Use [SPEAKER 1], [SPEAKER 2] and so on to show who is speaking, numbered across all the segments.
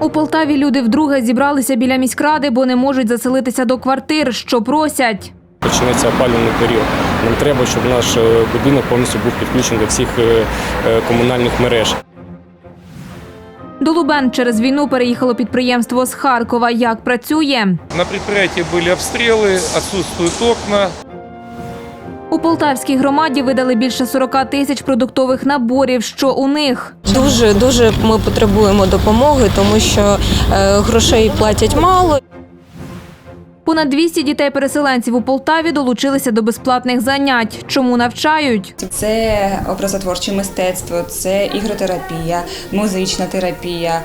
[SPEAKER 1] У Полтаві люди вдруге зібралися біля міськради, бо не можуть заселитися до квартир, що просять.
[SPEAKER 2] Почнеться опалювальний період. Нам треба, щоб наш е, будинок повністю був підключений до всіх е, е, комунальних мереж.
[SPEAKER 1] До Лубен через війну переїхало підприємство з Харкова. Як працює?
[SPEAKER 3] На предприятии были обстрелы, отсутствуют окна.
[SPEAKER 1] У Полтавській громаді видали більше 40 тисяч продуктових наборів. Що у них?
[SPEAKER 4] Дуже дуже ми потребуємо допомоги, тому що е, грошей платять мало.
[SPEAKER 1] Понад 200 дітей-переселенців у Полтаві долучилися до безплатних занять. Чому навчають?
[SPEAKER 5] Це образотворче мистецтво, це ігротерапія, музична терапія.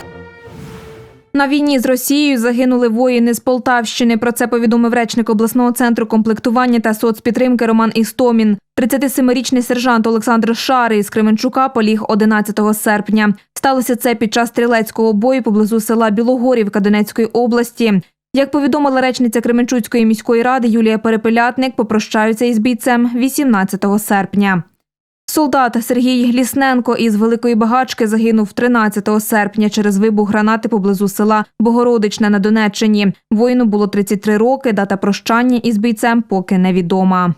[SPEAKER 1] На війні з Росією загинули воїни з Полтавщини. Про це повідомив речник обласного центру комплектування та соцпідтримки Роман Істомін. 37-річний сержант Олександр Шари із Кременчука поліг 11 серпня. Сталося це під час стрілецького бою поблизу села Білогорівка Донецької області. Як повідомила речниця Кременчуцької міської ради Юлія Перепелятник, попрощаються із бійцем 18 серпня. Солдат Сергій Лісненко із Великої Багачки загинув 13 серпня через вибух гранати поблизу села Богородичне на Донеччині. Воїну було 33 роки. Дата прощання із бійцем поки невідома.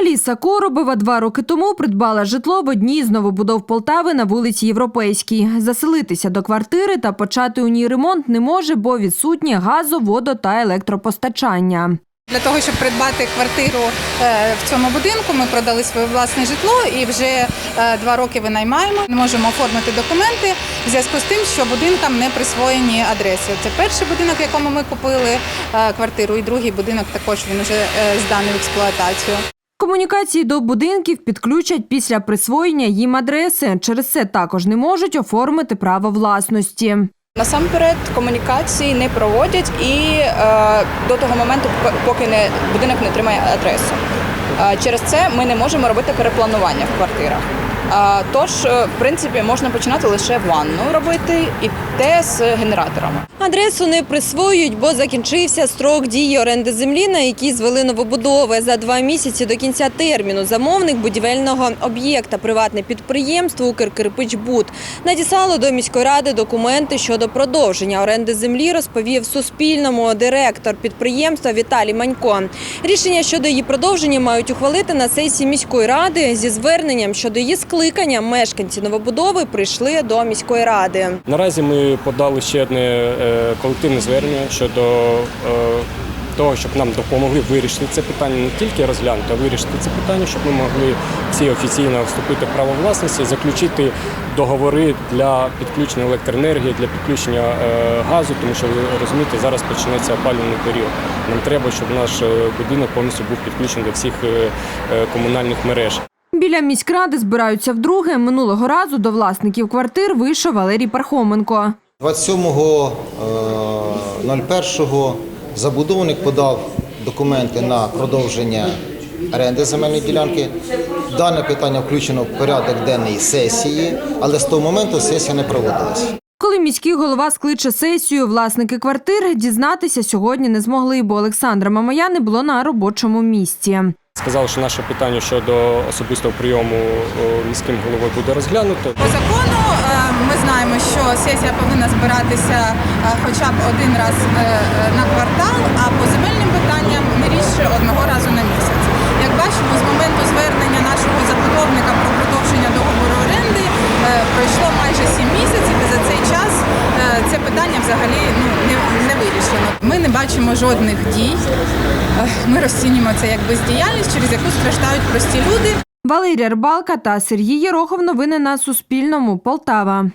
[SPEAKER 1] Аліса Коробова два роки тому придбала житло в одній з новобудов Полтави на вулиці Європейській. Заселитися до квартири та почати у ній ремонт не може, бо відсутнє газо, водо та електропостачання.
[SPEAKER 6] Для того, щоб придбати квартиру е, в цьому будинку, ми продали своє власне житло і вже е, два роки винаймаємо. Не можемо оформити документи в зв'язку з тим, що будинкам не присвоєні адреси. Це перший будинок, в якому ми купили е, квартиру, і другий будинок також він вже зданий в експлуатацію.
[SPEAKER 1] Комунікації до будинків підключать після присвоєння їм адреси. Через це також не можуть оформити право власності.
[SPEAKER 7] Насамперед комунікації не проводять і е, до того моменту, поки не будинок не отримає адресу. Е, через це ми не можемо робити перепланування в квартирах. Тож, е, в принципі, можна починати лише ванну робити і те з генераторами.
[SPEAKER 4] Адресу не присвоюють, бо закінчився строк дії оренди землі, на якій звели новобудови. За два місяці до кінця терміну замовник будівельного об'єкта, приватне підприємство «Укркирпичбуд» надіслало до міської ради документи щодо продовження оренди землі, розповів Суспільному директор підприємства Віталій Манько. Рішення щодо її продовження мають ухвалити на сесії міської ради зі зверненням щодо її скликання. Мешканці новобудови прийшли до міської ради.
[SPEAKER 2] Наразі ми подали ще одне е, колективне звернення щодо е, того, щоб нам допомогли вирішити це питання, не тільки розглянути, а вирішити це питання, щоб ми могли всі офіційно вступити в право власності, заключити договори для підключення електроенергії, для підключення е, газу, тому що ви розумієте, зараз почнеться опалювальний період. Нам треба, щоб наш будинок повністю був підключений до всіх комунальних мереж.
[SPEAKER 1] Біля міськради збираються вдруге. Минулого разу до власників квартир вийшов Валерій Пархоменко.
[SPEAKER 8] 27.01 забудовник подав документи на продовження оренди земельної ділянки. Дане питання включено в порядок денний сесії, але з того моменту сесія не проводилась.
[SPEAKER 1] Коли міський голова скличе сесію, власники квартир дізнатися сьогодні не змогли, бо Олександра Мамая не було на робочому місці.
[SPEAKER 2] Сказали, що наше питання щодо особистого прийому міським головою буде розглянуто.
[SPEAKER 6] По закону е, ми знаємо, що сесія повинна збиратися е, хоча б один раз е, на квартал, а по земельним питанням не рідше одного разу на місяць. Як бачимо, з моменту звернення нашого забудовника про продовження договору пройшло майже сім місяців, і за цей час е, це питання взагалі ну, не, не вирішено. Ми не бачимо жодних дій. Е, Ми розцінюємо це як бездіяльність, через яку страждають прості люди.
[SPEAKER 1] Валерія Рибалка та Сергій Єрохов. Новини на Суспільному. Полтава.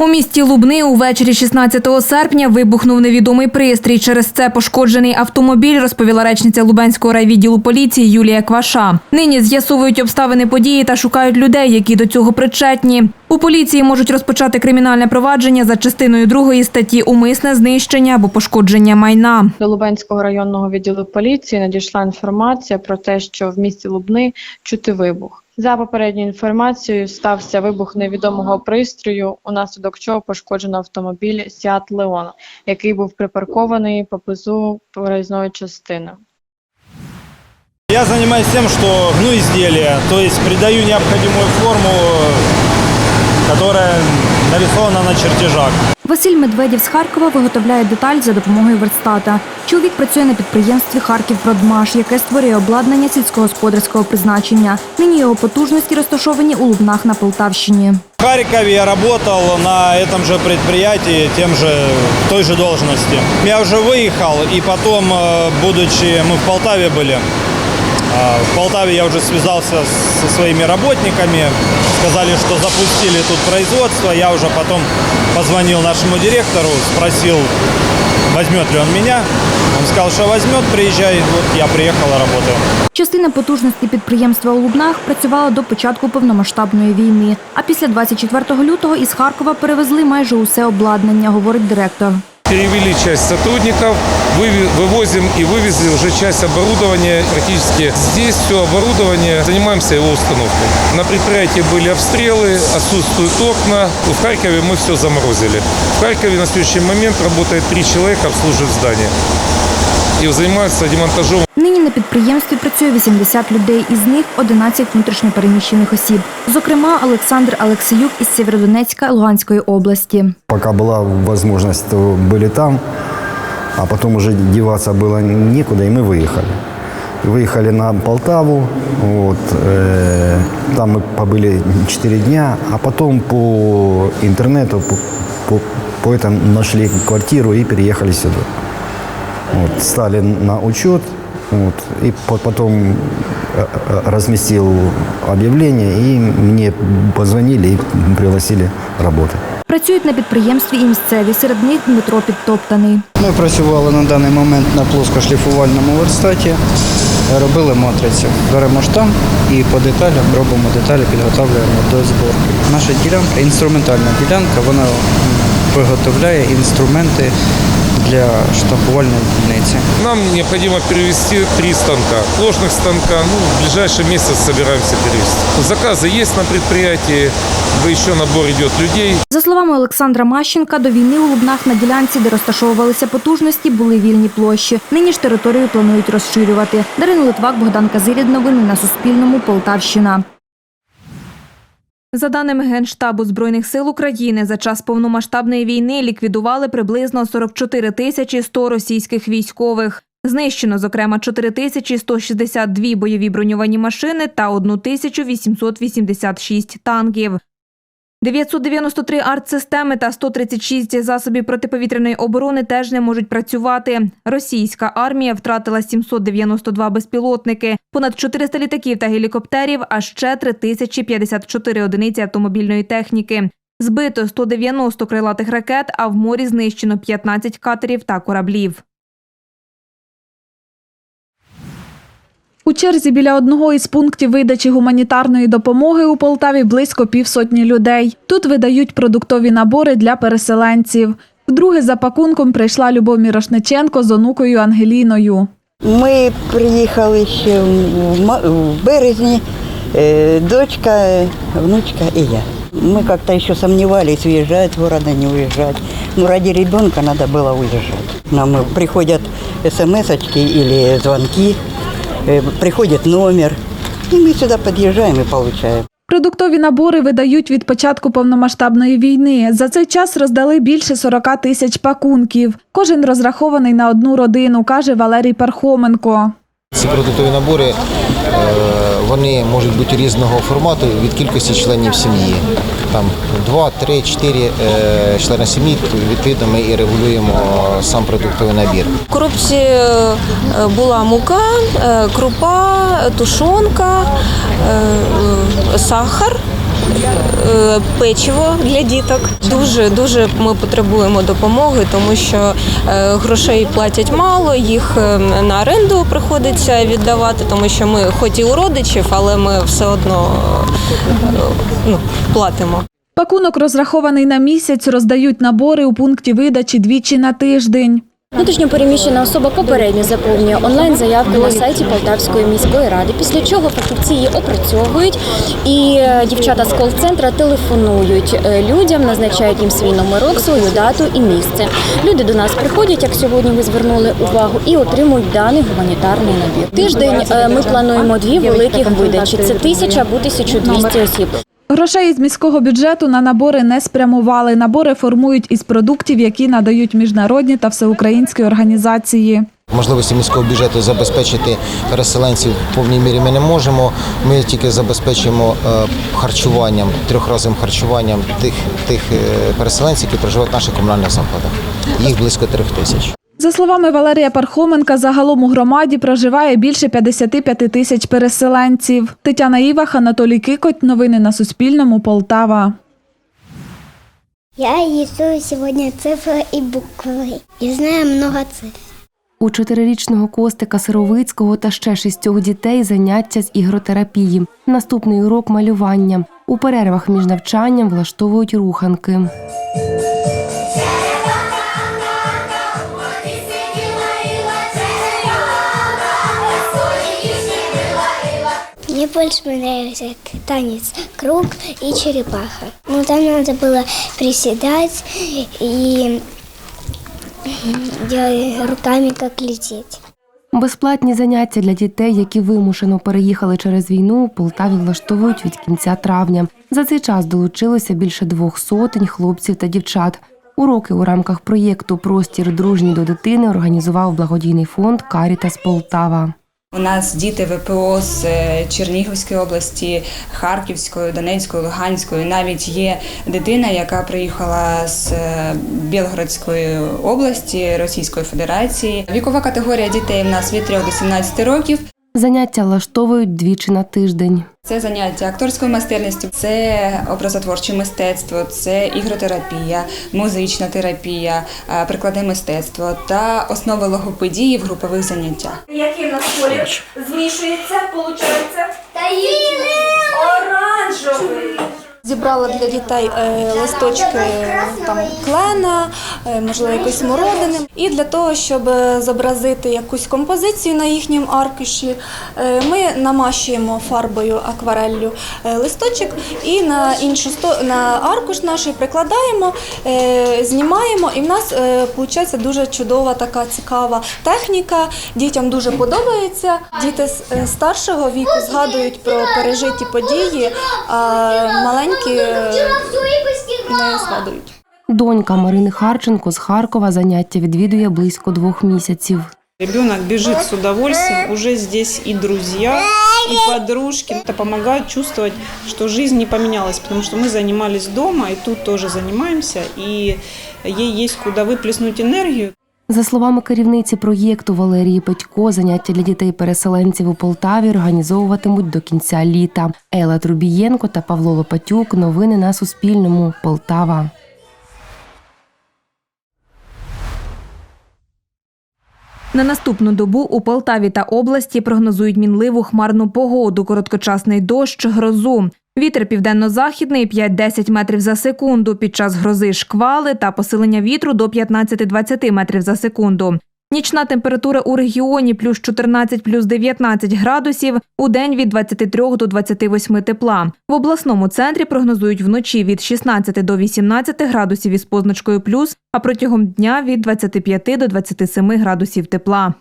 [SPEAKER 1] У місті Лубни увечері 16 серпня вибухнув невідомий пристрій. Через це пошкоджений автомобіль, розповіла речниця Лубенського райвідділу поліції Юлія Кваша. Нині з'ясовують обставини події та шукають людей, які до цього причетні. У поліції можуть розпочати кримінальне провадження за частиною другої статті умисне знищення або пошкодження майна.
[SPEAKER 9] До Лубенського районного відділу поліції надійшла інформація про те, що в місті Лубни чути вибух. За попередньою інформацією, стався вибух невідомого пристрою, унаслідок чого пошкоджено автомобіль Сіат Леон, який був припаркований поблизу проїзної частини.
[SPEAKER 10] Я занимаюсь тем, что гну изделия, то есть придаю необходимую форму, которая нарисовано на чертежах.
[SPEAKER 1] Василь Медведєв з Харкова виготовляє деталь за допомогою верстата. Чоловік працює на підприємстві Харківпродмаш, яке створює обладнання сільськогосподарського призначення. Нині його потужності розташовані у Лубнах на Полтавщині.
[SPEAKER 10] В Харькове я работал на этом же предприятии, тем же, в той же должности. Я уже выехал, и потом, э, будучи, мы в Полтаве были, а, в Полтаве я уже связался со своими работниками, сказали, что запустили тут производство. Я уже потом позвонил нашему директору, спросил, возьмет ли он меня. Он сказал, что возьмет, приезжай. Вот я приехал и работаю.
[SPEAKER 1] Частина потужності підприємства у Лубнах працювала до початку повномасштабної війни. А після 24 лютого із Харкова перевезли майже усе обладнання, говорить директор
[SPEAKER 3] Перевели часть сотрудников, выви- вывозим и вывезли уже часть оборудования. Практически здесь все оборудование, занимаемся его установкой. На предприятии были обстрелы, отсутствуют окна. В Харькове мы все заморозили. В Харькове на следующий момент работает три человека, обслуживают здание. И занимаются демонтажом
[SPEAKER 1] Нині на підприємстві працює 80 людей, із них 11 внутрішньопереміщених осіб. Зокрема, Олександр Алексіюк із Сєвєродонецька Луганської області.
[SPEAKER 11] Пока была возможность, то были там, а потом уже деваться было некуда, и мы выехали. Выехали на Полтаву, вот, э, там мы побыли 4 дня, а потом по интернету, по, по, по этому нашли квартиру и переехали сюда. Вот, стали на учет, вот, и по- потом э, э, разместил объявление, и мне позвонили и пригласили работать.
[SPEAKER 1] Працюють на підприємстві і місцеві. Серед них Дмитро Підтоптаний.
[SPEAKER 12] Ми працювали на даний момент на плоскошліфувальному верстаті, робили матрицю. Беремо штамп і по деталям робимо деталі, підготовлюємо до зборки. Наша ділянка, інструментальна ділянка, вона виготовляє інструменти для штампувальної дільниці.
[SPEAKER 3] Нам необходимо перевести три станка. Ложных станка, ну, в ближайший месяц собираемся перевести. Заказы есть на предприятии, да еще набор идет людей.
[SPEAKER 1] За словами Олександра Мащенка, до війни у Лубнах на ділянці, де розташовувалися потужності, були вільні площі. Нині ж територію планують розширювати. Дарина Литвак, Богдан Казирід. Новини на Суспільному. Полтавщина. За даними Генштабу Збройних сил України, за час повномасштабної війни ліквідували приблизно 44 тисячі 100 російських військових. Знищено, зокрема, 4 тисячі 162 бойові броньовані машини та 1 тисячу 886 танків. 993 артсистеми та 136 засобів протиповітряної оборони теж не можуть працювати. Російська армія втратила 792 безпілотники, понад 400 літаків та гелікоптерів, а ще 3054 одиниці автомобільної техніки. Збито 190 крилатих ракет, а в морі знищено 15 катерів та кораблів.
[SPEAKER 13] У черзі біля одного із пунктів видачі гуманітарної допомоги у Полтаві близько півсотні людей. Тут видають продуктові набори для переселенців. Вдруге за пакунком прийшла Любов Мірошниченко з онукою Ангеліною.
[SPEAKER 14] Ми приїхали ще в ма- в березні, е, дочка, е, внучка и я. Мы как-то еще сомневались, уезжать в города, не уезжать. Но ради ребенка надо было уезжать. Нам э, приходят смс-очки или звонки, э, приходит номер, и мы сюда подъезжаем и получаем.
[SPEAKER 13] Продуктові набори видають від початку повномасштабної війни. За цей час роздали більше 40 тисяч пакунків. Кожен розрахований на одну родину, каже Валерій Пархоменко.
[SPEAKER 8] Ці продуктові набори е, вони можуть бути різного формату від кількості членів сім'ї. Там 2, 3, 4 е, члени сім'ї, відповідно ми і регулюємо сам продуктовий набір.
[SPEAKER 4] В коробці е, була мука, е, крупа, тушонка, е, сахар. Е, Печиво для діток дуже дуже ми потребуємо допомоги, тому що е, грошей платять мало, їх е, на оренду приходиться віддавати, тому що ми, хоч і у родичів, але ми все одно ну, платимо.
[SPEAKER 13] Пакунок розрахований на місяць, роздають набори у пункті видачі двічі на тиждень.
[SPEAKER 15] Внутрішньопереміщена особа попередньо заповнює онлайн-заявку на сайті Полтавської міської ради, після чого фахівці її опрацьовують і е, дівчата з кол-центра телефонують е, людям, назначають їм свій номерок, свою дату і місце. Люди до нас приходять, як сьогодні ви звернули увагу, і отримують даний гуманітарний набір. Тиждень е, ми плануємо дві великих видачі: це тисяча або 1200 осіб.
[SPEAKER 13] Грошей із міського бюджету на набори не спрямували. Набори формують із продуктів, які надають міжнародні та всеукраїнські організації.
[SPEAKER 8] Можливості міського бюджету забезпечити переселенців в повній мірі ми не можемо. Ми тільки забезпечуємо е, харчуванням, трьохразовим харчуванням тих, тих е, переселенців, які проживають в наших комунальних закладах. Їх близько трьох тисяч.
[SPEAKER 13] За словами Валерія Пархоменка, загалом у громаді проживає більше 55 тисяч переселенців. Тетяна Івах, Анатолій Кикоть. Новини на Суспільному. Полтава.
[SPEAKER 16] Я рисую сегодня цифры и буквы. И знаю много цифр.
[SPEAKER 17] У чотирирічного Костика Сировицького та ще шістьох дітей заняття з ігротерапії. Наступний урок малювання. У перервах між навчанням влаштовують руханки.
[SPEAKER 16] Больше понравился этот танец круг и черепаха. Ну, там надо было приседать и делать руками, как лететь.
[SPEAKER 17] Безплатні заняття для дітей, які вимушено переїхали через війну, у Полтаві влаштовують від кінця травня. За цей час долучилося більше двох сотень хлопців та дівчат. Уроки у рамках проєкту Простір дружній до дитини організував благодійний фонд Карітас Полтава.
[SPEAKER 5] У нас діти ВПО з е, Чернігівської області, Харківської, Донецької, Луганської. Навіть є дитина, яка приїхала з е, Білгородської області Російської Федерації. Вікова категорія дітей в нас від 3 до 17 років.
[SPEAKER 17] Заняття влаштовують двічі на тиждень.
[SPEAKER 5] Це заняття акторською майстерністю, це образотворче мистецтво, це ігротерапія, музична терапія, е, прикладне мистецтво та основи логопедії в групових заняттях.
[SPEAKER 1] Який в нас колір змішується, виходить? Оранжевий.
[SPEAKER 18] Зібрала для дітей е, листочки там клена, е, можливо, якоїсь смородини. І для того, щоб е, зобразити якусь композицію на їхньому аркуші, е, ми намащуємо фарбою аквареллю е, листочок і на іншу на аркуш наш прикладаємо, е, знімаємо, і в нас виходить дуже чудова така цікава техніка. Дітям дуже подобається. Діти з е, старшого віку згадують про пережиті події, а маленькі е, не згадують.
[SPEAKER 17] Донька Марини Харченко з Харкова заняття відвідує близько двох місяців.
[SPEAKER 19] Ребенок бежит с удовольствием, уже здесь и друзья, и подружки. Это помогает чувствовать, что жизнь не поменялась, потому что мы занимались дома, и тут тоже занимаемся, и ей есть куда выплеснуть энергию.
[SPEAKER 17] За словами керівниці проєкту Валерії Петько, заняття для дітей-переселенців у Полтаві організовуватимуть до кінця літа. Ела Трубієнко та Павло Лопатюк. Новини на Суспільному. Полтава.
[SPEAKER 1] На наступну добу у Полтаві та області прогнозують мінливу хмарну погоду, короткочасний дощ, грозу. Вітер південно-західний 5-10 метрів за секунду. Під час грози шквали та посилення вітру до 15-20 метрів за секунду. Нічна температура у регіоні плюс 14, плюс 19 градусів, у день від 23 до 28 тепла. В обласному центрі прогнозують вночі від 16 до 18 градусів із позначкою плюс, а протягом дня від 25 до 27 градусів тепла.